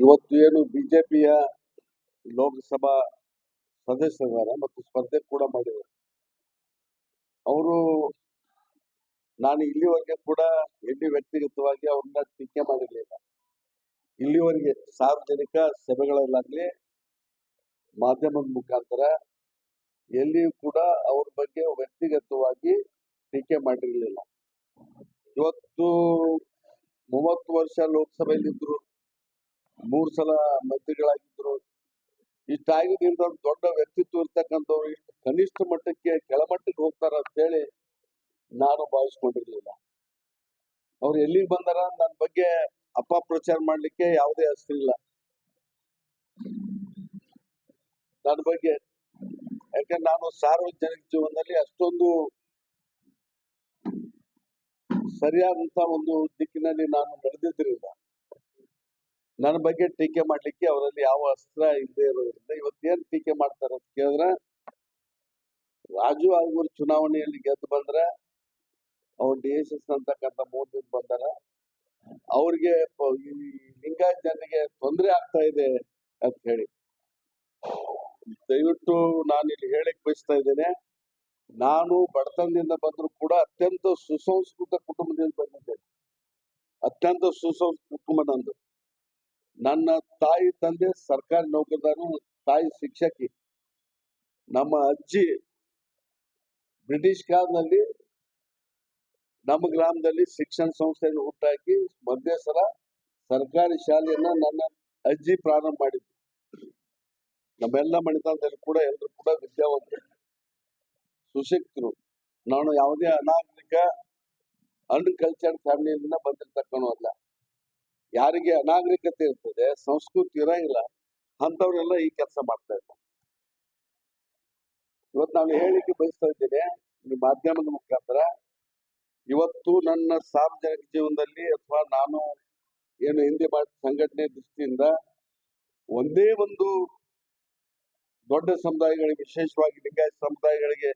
ಇವತ್ತು ಏನು ಬಿಜೆಪಿಯ ಲೋಕಸಭಾ ಸದಸ್ಯರಿದ್ದಾರೆ ಮತ್ತು ಸ್ಪರ್ಧೆ ಕೂಡ ಮಾಡಿದ್ದಾರೆ. ಅವರು ನಾನು ಇಲ್ಲಿವರೆಗೆ ಕೂಡ ಎಲ್ಲಿ ವ್ಯಕ್ತಿಗತವಾಗಿ ಅವ್ರನ್ನ ಟೀಕೆ ಮಾಡಿರಲಿಲ್ಲ. ಇಲ್ಲಿವರೆಗೆ ಸಾರ್ವಜನಿಕ ಸಭೆಗಳಲ್ಲಾಗ್ಲಿ, ಮಾಧ್ಯಮದ ಮುಖಾಂತರ ಎಲ್ಲಿಯೂ ಕೂಡ ಅವ್ರ ಬಗ್ಗೆ ವ್ಯಕ್ತಿಗತವಾಗಿ ಟೀಕೆ ಮಾಡಿರಲಿಲ್ಲ. ಇವತ್ತು ಮೂವತ್ತು ವರ್ಷ ಲೋಕಸಭೆಯಲ್ಲಿದ್ರು ಮೂರು ಸಲ ಮಂತ್ರಿಗಳಾಗಿದ್ರು. ಇಷ್ಟಾಗಿದ್ದರಿಂದ ಒಂದು ದೊಡ್ಡ ವ್ಯಕ್ತಿತ್ವ ಇರ್ತಕ್ಕಂಥವ್ರು ಇಷ್ಟು ಕನಿಷ್ಠ ಮಟ್ಟಕ್ಕೆ ಕೆಳಮಟ್ಟಕ್ಕೆ ಹೋಗ್ತಾರ ಅಂತ ಹೇಳಿ ನಾನು ಭಾವಿಸ್ಕೊಂಡಿರ್ಲಿಲ್ಲ. ಅವ್ರು ಎಲ್ಲಿಗೆ ಬಂದಾರ ನನ್ನ ಬಗ್ಗೆ ಅಪಪ್ರಚಾರ ಮಾಡ್ಲಿಕ್ಕೆ ಯಾವುದೇ ಹೆಸರಿಲ್ಲ ನನ್ನ ಬಗ್ಗೆ. ಯಾಕಂದ್ರೆ ನಾನು ಸಾರ್ವಜನಿಕ ಜೀವನದಲ್ಲಿ ಅಷ್ಟೊಂದು ಸರಿಯಾದಂತ ಒಂದು ದಿಕ್ಕಿನಲ್ಲಿ ನಾನು ನಡೆದಿದ್ದರಿಂದ ನನ್ನ ಬಗ್ಗೆ ಟೀಕೆ ಮಾಡ್ಲಿಕ್ಕೆ ಅವರಲ್ಲಿ ಯಾವ ಅಸ್ತ್ರ ಇಲ್ಲದೆ ಇರೋದ್ರಿಂದ ಇವತ್ತೇನ್ ಟೀಕೆ ಮಾಡ್ತಾರೆ ಅಂತ ಕೇಳಿದ್ರೆ, ರಾಜು ಆಗೂರ್ ಚುನಾವಣೆಯಲ್ಲಿ ಗೆದ್ದು ಬಂದ್ರೆ, ಅವ್ರು ಡಿ ಎಸ್ ಎಸ್ ಅಂತಕ್ಕಂಥ ಮೋದಿ ಬಂದಾರ, ಅವ್ರಿಗೆ ಈ ಲಿಂಗಾಯತ್ ಜನರಿಗೆ ತೊಂದರೆ ಆಗ್ತಾ ಇದೆ ಅಂತ ಹೇಳಿ. ದಯವಿಟ್ಟು ನಾನು ಇಲ್ಲಿ ಹೇಳಕ್ ಬಯಸ್ತಾ ಇದ್ದೇನೆ, ನಾನು ಬಡತನದಿಂದ ಬಂದ್ರು ಕೂಡ ಅತ್ಯಂತ ಸುಸಂಸ್ಕೃತ ಕುಟುಂಬದಿಂದ ಬಂದಿದ್ದೇನೆ. ಅತ್ಯಂತ ಸುಸಂಸ್ಕೃತ ಕುಟುಂಬ ನಂದು. ನನ್ನ ತಾಯಿ ತಂದೆ ಸರ್ಕಾರಿ ನೌಕರದಾರು ತಾಯಿ ಶಿಕ್ಷಕಿ. ನಮ್ಮ ಅಜ್ಜಿ ಬ್ರಿಟಿಷ್ ಕಾಲದಲ್ಲಿ ನಮ್ಮ ಗ್ರಾಮದಲ್ಲಿ ಶಿಕ್ಷಣ ಸಂಸ್ಥೆಯನ್ನು ಹುಟ್ಟಾಕಿ ಮಧ್ಯಸರ ಸರ್ಕಾರಿ ಶಾಲೆಯನ್ನ ನನ್ನ ಅಜ್ಜಿ ಪ್ರಾರಂಭ ಮಾಡಿದ್ರು. ನಮ್ಮೆಲ್ಲ ಮಣಿತನದಲ್ಲಿ ಕೂಡ ಎಲ್ಲರೂ ಕೂಡ ವಿದ್ಯಾವಂತರು ಸುಶಿಕ್ತರು ನಾನು ಯಾವುದೇ ಅನಾಗರಿಕ ಅನ್ಕಲ್ಚರ್ಡ್ ಫ್ಯಾಮಿಲಿಯಿಂದ ಬಂದಿರ್ತಕ್ಕವಲ್ಲ ಯಾರಿಗೆ ಅನಾಗರಿಕತೆ ಇರ್ತದೆ, ಸಂಸ್ಕೃತಿ ಇರಂಗಿಲ್ಲ ಅಂತವ್ರೆಲ್ಲ ಈ ಕೆಲಸ ಮಾಡ್ತಾ ಇದ್ದಾರೆ. ಇವತ್ತು ನಾನು ಹೇಳಿಕೆ ಬಯಸ್ತಾ ಇದ್ದೇನೆ ಈ ಮಾಧ್ಯಮದ ಮುಖಾಂತರ. ಇವತ್ತು ನನ್ನ ಸಾರ್ವಜನಿಕ ಜೀವನದಲ್ಲಿ ಅಥವಾ ನಾನು ಏನು ಹಿಂದೆ ಸಂಘಟನೆ ದೃಷ್ಟಿಯಿಂದ ಒಂದೇ ಒಂದು ದೊಡ್ಡ ಸಮುದಾಯಗಳಿಗೆ, ವಿಶೇಷವಾಗಿ ಲಿಂಗಾಯತ ಸಮುದಾಯಗಳಿಗೆ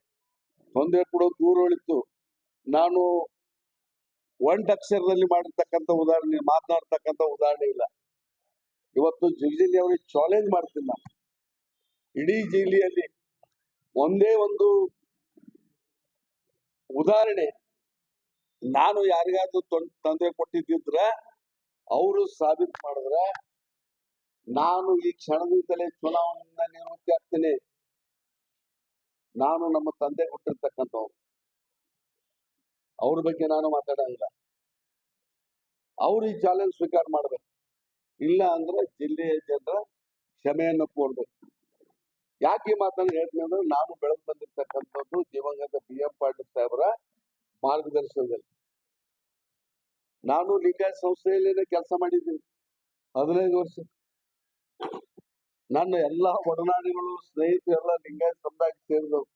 ತೊಂದರೆ ಕೊಡೋ ದೂರ ಉಳಿತು ನಾನು ಒಂಟ್ ಅಕ್ಷರದಲ್ಲಿ ಮಾಡಿರ್ತಕ್ಕಂಥ ಉದಾಹರಣೆ, ಮಾತನಾಡ್ತಕ್ಕಂಥ ಉದಾಹರಣೆ ಇಲ್ಲ. ಇವತ್ತು ಜಿಲ್ಲೆಯಲ್ಲಿ ಅವರಿಗೆ ಚಾಲೆಂಜ್ ಮಾಡ್ತೀನಿ ನಾನು. ಇಡೀ ಜಿಲ್ಲೆಯಲ್ಲಿ ಒಂದೇ ಒಂದು ಉದಾಹರಣೆ. ನಾನು ಯಾರಿಗಾದ್ರೂ ತೊಂದರೆ ಕೊಟ್ಟಿದ್ದಿದ್ರೆ ಅವರು ಸಾಬೀತು ಮಾಡಿದ್ರೆ ನಾನು ಈ ಕ್ಷಣದಿಂದಲೇ ಚುನಾವಣೆಯಿಂದ ನಿವೃತ್ತಿ ಆಗ್ತೇನೆ. ನಾನು ನಮ್ಮ ತಂದೆ ಕೊಟ್ಟಿರ್ತಕ್ಕಂಥವ್ರು. ಅವ್ರ ಬಗ್ಗೆ ನಾನು ಮಾತಾಡಂಗಿಲ್ಲ ಅವ್ರು ಈ ಚಾಲೆಂಜ್ ಸ್ವೀಕಾರ ಮಾಡ್ಬೇಕು. ಇಲ್ಲ ಅಂದ್ರೆ ಜಿಲ್ಲೆಯ ಜನರ ಕ್ಷಮೆಯನ್ನು ಕೋರ್ಬೇಕು. ಯಾಕೆ ಈ ಮಾತನ್ನು ಹೇಳ್ತೀನಿ ಅಂದ್ರೆ ನಾನು ಬೆಳೆದು ಬಂದಿರ್ತಕ್ಕಂಥದ್ದು ದಿವಂಗತ ಬಿ ಎಂ ಪಾಟೀಲ್ ಸಾಹೇಬರ ಮಾರ್ಗದರ್ಶನದಲ್ಲಿ. ನಾನು ಲಿಂಗಾಯತ್ ಸಂಸ್ಥೆಯಲ್ಲಿ ಕೆಲಸ ಮಾಡಿದ್ದೀನಿ. ಹದಿನೈದು ವರ್ಷ. ನನ್ನ ಎಲ್ಲಾ ಒಡನಾಡಿಗಳು, ಸ್ನೇಹಿತರೆಲ್ಲ ಲಿಂಗಾಯತ ಸಮುದಾಯಕ್ಕೆ ಸೇರಿದವು